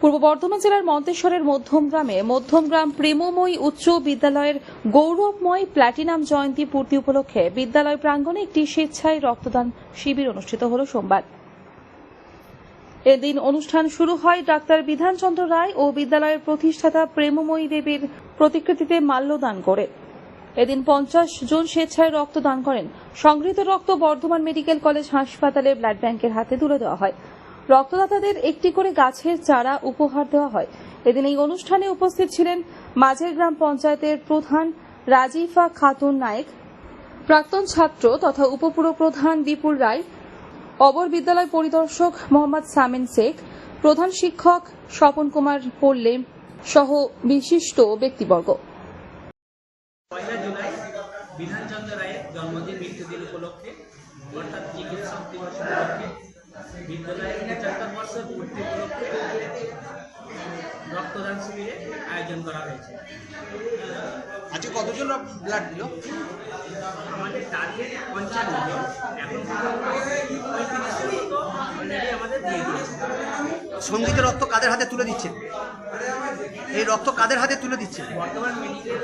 পূর্ব বর্ধমান জেলার মন্তেশ্বরের মধ্যমগ্রামে মধ্যমগ্রাম প্রেমময়ী উচ্চ বিদ্যালয়ের গৌরবময় প্ল্যাটিনাম জয়ন্তী পূর্তি উপলক্ষে বিদ্যালয় প্রাঙ্গণে একটি স্বেচ্ছায় রক্তদান শিবির অনুষ্ঠিত হল সোমবার। এদিন অনুষ্ঠান শুরু হয় ডাক্তার বিধানচন্দ্র রায় ও বিদ্যালয়ের প্রতিষ্ঠাতা প্রেমময়ী দেবীর প্রতিকৃতিতে মাল্যদান করে। এদিন পঞ্চাশ জন স্বেচ্ছায় রক্তদান করেন। সংগৃহীত রক্ত বর্ধমান মেডিকেল কলেজ হাসপাতালে ব্লাড ব্যাংকের হাতে তুলে দেওয়া হয়। রক্তদাতাদের একটি করে গাছের চারা উপহার দেওয়া হয়। এদিন এই অনুষ্ঠানে উপস্থিত ছিলেন মাঝের গ্রাম পঞ্চায়েতের প্রধান রাজিফা খাতুন নায়েক, প্রাক্তন ছাত্র তথা উপপুর প্রধান বিপুল রায়, অবর বিদ্যালয় পরিদর্শক মোহাম্মদ সামিন শেখ, প্রধান শিক্ষক স্বপন কুমার পল্লে সহ বিশিষ্ট ব্যক্তিবর্গ। বিধানচন্দ্র রায়ের জন্মদিন মৃত্যুদিন উপলক্ষে অর্থাৎ চিকিৎসক দিবস উপলক্ষে বিদ্যালয়ের পঁচাত্তর বর্ষ পূর্তি উপলক্ষে রক্তদান শিবিরের আয়োজন করা হয়েছে। আজকে কতজন ব্লাড দিল? আমাদের টার্গেট পঞ্চান্ন জন। এখন পঁয়ত্রিশ অলরেডি আমাদের দিয়ে দিয়েছে। সঙ্গীতের রক্ত কাদের হাতে তুলে দিচ্ছে? এই রক্ত কাদের হাতে তুলে দিচ্ছে? বর্তমান মেডিকেল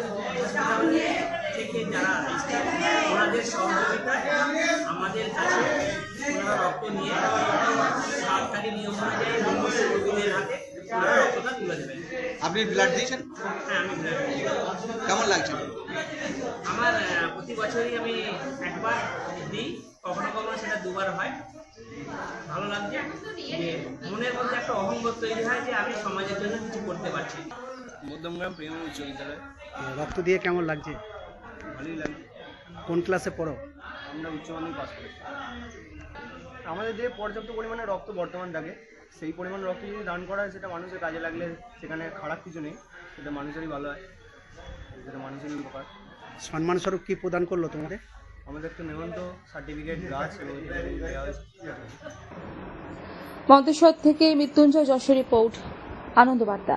থেকে যারা ওনাদের সহযোগিতায় আমাদের কাছে আপনি ব্লাড দিয়েছেন? হ্যাঁ আমি কেমন লাগছে? আমার প্রতি বছরই আমি একবার দিই কখনো কখনো সেটা দুবার হয়। ভালো লাগছে যে মনের মধ্যে একটা অহংবোধ তৈরি হয় যে আমি সমাজের জন্য কিছু করতে পারছি মধ্যমগ্রাম প্রেম উচ্চ বিদ্যালয় রক্ত দিয়ে কেমন লাগছে? ভালোই লাগে কোন ক্লাসে পড়ো? আমরা উচ্চ মাধ্যমিক পাস করেছি আমাদের যে পর্যাপ্ত পরিমাণে রক্ত বর্তমান থাকে সেই পরিমাণ রক্ত যদি দান করা হয় সেটা মানুষের কাজে লাগলে সেখানে খারাপ কিছু নেই। সেটা মানুষেরই ভালো হয়। সেটা মানুষেরই উপকার। সম্মান স্বরূপ কি প্রদান করল তোমাদের? আমাদের একটা মেমন্ত সার্টিফিকেট গাছ এবং মন্তেশ্বর থেকে মৃত্যুঞ্জয় যশোর রিপোর্ট আনন্দবার্তা।